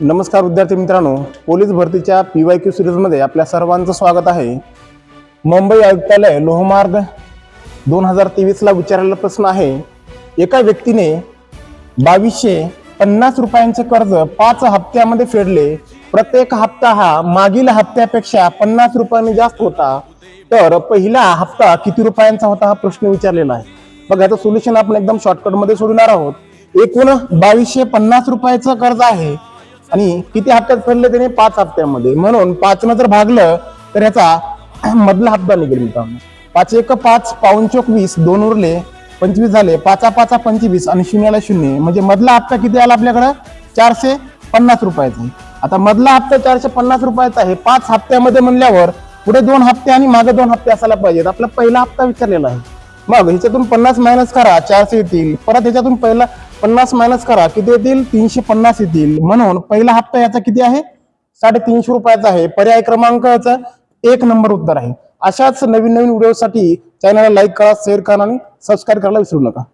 नमस्कार विद्यार्थी मित्रांनो पोलीस भरतीच्या पी वाय क्यू सिरीजमध्ये आपल्या सर्वांचं स्वागत आहे. मुंबई आयुक्तालय लोहमार्ग दोन हजार तेवीसला विचारलेला प्रश्न आहे एका व्यक्तीने बावीसशे पन्नास रुपयांचे कर्ज पाच हप्त्यामध्ये फेडले. प्रत्येक हप्ता हा मागील हप्त्यापेक्षा पन्नास रुपयांनी जास्त होता. तर पहिला हप्ता किती रुपयांचा होता हा प्रश्न विचारलेला आहे. बघा याचं सोल्युशन आपण एकदम शॉर्टकटमध्ये सोडणार आहोत. एकूण बावीसशे पन्नास रुपयाचं कर्ज आहे. आणि किती हप्त्यात फेडले त्याने? पाच हप्त्यामध्ये. म्हणून पाचनं जर भागलं तर याचा मधला हप्ता निघेल मित्रांनो. पाच एक पाच पाऊन चोक वीस दोन उरले पंचवीस झाले पाचा पाचा पंचवीस आणि शून्याला शून्य. म्हणजे मधला हप्ता किती आला आपल्याकडं? चारशे पन्नास रुपयाचा आहे. आता मधला हप्ता चारशे पन्नास रुपयाचा आहे. पाच हप्त्यामध्ये म्हणल्यावर पुढे दोन हप्ते आणि मागे दोन हप्ते असायला पाहिजेत. आपला पहिला हप्ता विचारलेला आहे. मग ह्याच्यातून पन्नास मायनस करा चारशे येतील. परत ह्याच्यातून पहिला पन्नास मायनस करा किती येतील? तीनशे पन्नास येतील. म्हणून पहिला हप्ता याचा किती आहे? साडेतीनशे रुपयाचा आहे. पर्याय क्रमांक याचा एक नंबर उत्तर आहे. अशाच नवीन नवीन व्हिडिओसाठी चॅनलला लाईक करा शेअर करा आणि सबस्क्राईब करायला विसरू नका.